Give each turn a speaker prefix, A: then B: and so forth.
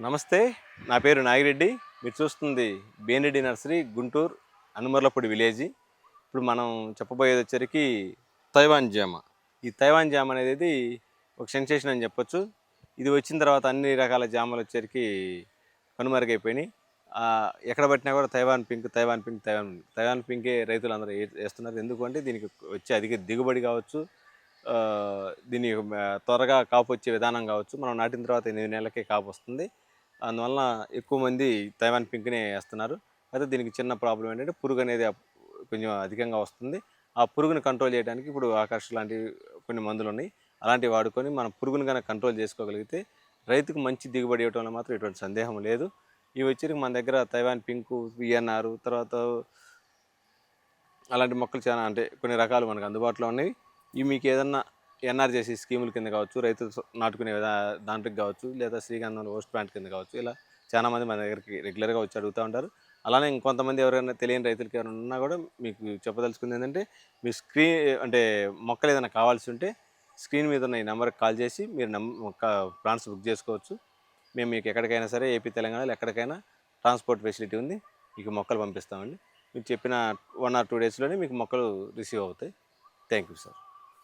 A: నమస్తే నా పేరు నాగిరెడ్డి. మీరు చూస్తుంది బేనరెడ్డి నర్సరీ గుంటూరు అనుమర్లపూడి విలేజ్. ఇప్పుడు మనం చెప్పబోయేది వచ్చరికి తైవాన్ జామ. ఈ తైవాన్ జామ అనేది ఒక సెన్సేషన్ అని చెప్పొచ్చు. ఇది వచ్చిన తర్వాత అన్ని రకాల జామలు వచ్చరికి కనుమరుగైపోయినాయి. ఎక్కడ పట్టినా కూడా Taiwan pink Taiwan pink Taiwan Taiwan పింకే రైతులు అందరూ ఏ- వేస్తున్నారు. ఎందుకంటే దీనికి వచ్చే అధిక దిగుబడి కావచ్చు దీని త్వరగా కాపు వచ్చే విధానం కావచ్చు. మనం నాటిన తర్వాత ఎనిమిది నెలలకే కాపు వస్తుంది. అందువలన ఎక్కువ మంది తైవాన్ పింక్నే వేస్తున్నారు. అయితే దీనికి చిన్న ప్రాబ్లం ఏంటంటే పురుగు అనేది కొంచెం అధికంగా వస్తుంది. ఆ పురుగుని కంట్రోల్ చేయడానికి ఇప్పుడు ఆకర్ష లాంటి కొన్ని మందులు ఉన్నాయి. అలాంటివి వాడుకొని మనం పురుగుని కనుక కంట్రోల్ చేసుకోగలిగితే రైతుకు మంచి దిగుబడి ఇవ్వడంలో మాత్రం ఎటువంటి సందేహం లేదు. ఇవి వచ్చేసరికి మన దగ్గర తైవాన్ పింకు విఎన్ఆర్ తర్వాత అలాంటి మొక్కలు చాలా అంటే కొన్ని రకాలు మనకు అందుబాటులో ఉన్నాయి. ఇవి మీకు ఏదన్నా ఎన్ఆర్జేసి స్కీముల కింద కావచ్చు రైతులు నాటుకునే విధా దాంట్లోకి కావచ్చు లేదా శ్రీగంధం ఓస్ట్ ప్లాంట్ కింద కావచ్చు ఇలా చాలామంది మన దగ్గరికి రెగ్యులర్గా వచ్చి అడుగుతూ ఉంటారు. అలానే ఇంకొంతమంది ఎవరైనా తెలియని రైతులకి ఎవరైనా ఉన్నా కూడా మీకు చెప్పదలుచుకుంది ఏంటంటే మీ స్క్రీన్ అంటే మొక్కలు ఏదైనా కావాల్సి ఉంటే స్క్రీన్ మీద ఉన్న ఈ నెంబర్కి కాల్ చేసి మీరు నమ్ ప్లాన్స్ బుక్ చేసుకోవచ్చు. మేము మీకు ఎక్కడికైనా సరే ఏపీ తెలంగాణలో ఎక్కడికైనా ట్రాన్స్పోర్ట్ ఫెసిలిటీ ఉంది మీకు మొక్కలు పంపిస్తామండి. మీరు చెప్పిన వన్ ఆర్ టూ డేస్లోనే మీకు మొక్కలు రిసీవ్ అవుతాయి. Thank you sir.